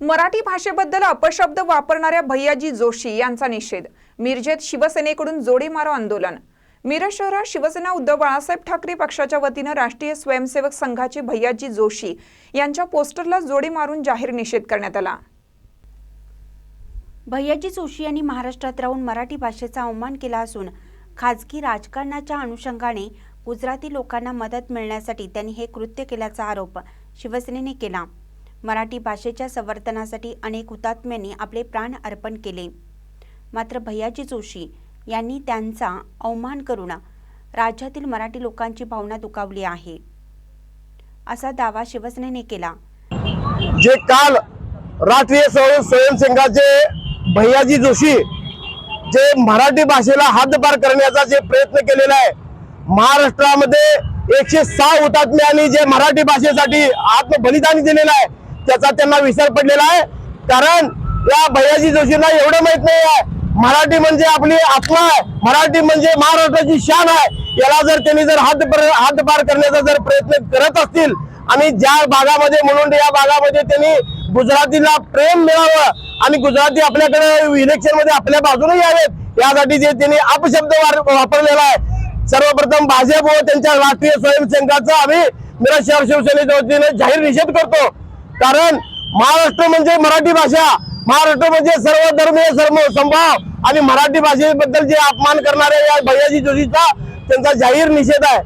मराठी भाषेबद्दल अपशब्द वापरणाऱ्या भैयाजी जोशी यांचा निषेध. मिरजेत शिवसेनेकडून जोडी मारो आंदोलन. मिरज शहरात शिवसेना उद्धव बाळासाहेब ठाकरे पक्षाच्या वतीनं राष्ट्रीय स्वयंसेवक संघाचे भैयाजी जोशी यांच्या पोस्टरला जोडी मारून जाहीर निषेध करण्यात आला. भैयाजी जोशी यांनी महाराष्ट्रात राहून मराठी भाषेचा अवमान केला असून खाजगी राजकारणाच्या अनुषंगाने गुजराती लोकांना मदत मिळण्यासाठी त्यांनी हे कृत्य केल्याचा आरोप शिवसेनेने केला. मराठी भाषेच्या संवर्धनासाठी अनेक हुतात्म्यांनी आपले प्राण अर्पण केले. मात्र भैयाजी जोशी यांनी त्यांचा अवमान करून राज्यातील मराठी लोकांची भावना दुखावली आहे. असा दावा शिवसेनेने केला. जे काल राष्ट्रीय स्वयं स्वयंसेवकाचे भैयाजी जोशी जे मराठी भाषेला हद्दपार करण्याचा जे प्रयत्न केलेला आहे महाराष्ट्रामध्ये एकशे सहा हुतात्म्यांनी जे मराठी भाषेसाठी आत्मबलिदान दिलेलं आहे त्याचा त्यांना विसर पडलेला आहे. कारण या भैयाजी जोशींना एवढं माहीत नाही आहे. मराठी म्हणजे आपली आत्मा आहे. मराठी म्हणजे महाराष्ट्राची शान आहे. याला जर त्यांनी जर हात हातभार करण्याचा जर प्रयत्न करत असतील आणि ज्या भागामध्ये म्हणून या भागामध्ये त्यांनी गुजरातीला प्रेम मिळावं आणि गुजराती आपल्याकडे इलेक्शनमध्ये आपल्या बाजूने यावेत यासाठी जे त्यांनी अपशब्द वापरलेला आहे. सर्वप्रथम भाजप व त्यांच्या राष्ट्रीय स्वयंसेवकाचा आम्ही मिरज शहर शिवसेनेच्या वतीने जाहीर निषेध करतो. कारण महाराष्ट्र म्हणजे मराठी भाषा. महाराष्ट्र म्हणजे सर्व धर्मीय सर्व संभाव आणि मराठी भाषेबद्दल जे अपमान करणारे या भैयाजी जोशीचा त्यांचा जाहीर निषेध आहे.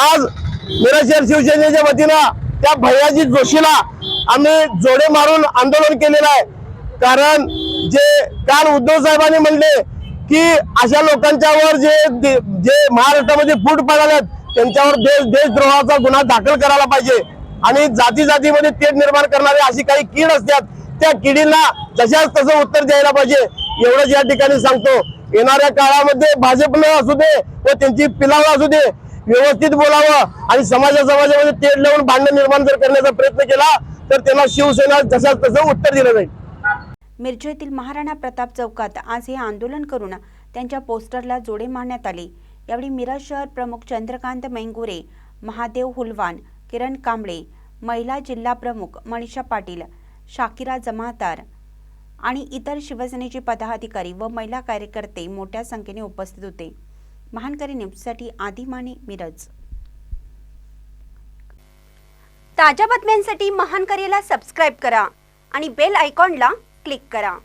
आज निराशेर शिवसेनेच्या वतीनं त्या भैयाजी जोशीला आम्ही जोडे मारून आंदोलन केलेलं आहे. कारण जे काल उद्धव साहेबांनी म्हणले की अशा लोकांच्यावर जे जे जे महाराष्ट्रामध्ये फूट पडाल्यात त्यांच्यावर देश देशद्रोहाचा गुन्हा दाखल करायला पाहिजे. आणि जाती जातीमध्ये तेढ निर्माण करणारे अशी काही कीड असतात त्या किडीला जशाच तसं उत्तर द्यायला पाहिजे. एवढंच या ठिकाणी सांगतो. येणाऱ्या काळामध्ये भाजपनं असू दे व त्यांची पिलावं असू दे व्यवस्थित बोलावं आणि समाजा समाजामध्ये तेढ लावून भांडण निर्माण जर करण्याचा प्रयत्न केला तर त्यांना शिवसेना जशाच तसं उत्तर दिलं जाईल. मिरजेतील महाराणा प्रताप चौकात आज हे आंदोलन करून त्यांच्या पोस्टरला जोडे मारण्यात आले. यावेळी मिरज शहर प्रमुख चंद्रकांत मेंगुरे महादेव हुलवान किरण कांबळे महिला जिल्हा प्रमुख मनीषा पाटील शाकिरा जमादार आणि इतर शिवसेनेचे पदाधिकारी व महिला कार्यकर्ते मोठ्या संख्येने उपस्थित होते. महानकरी न्यूजसाठी आदिमाने मिरज. ताज्या बातम्यांसाठी महानकरीला सबस्क्राईब करा आणि बेल आयकॉनला क्लिक करा.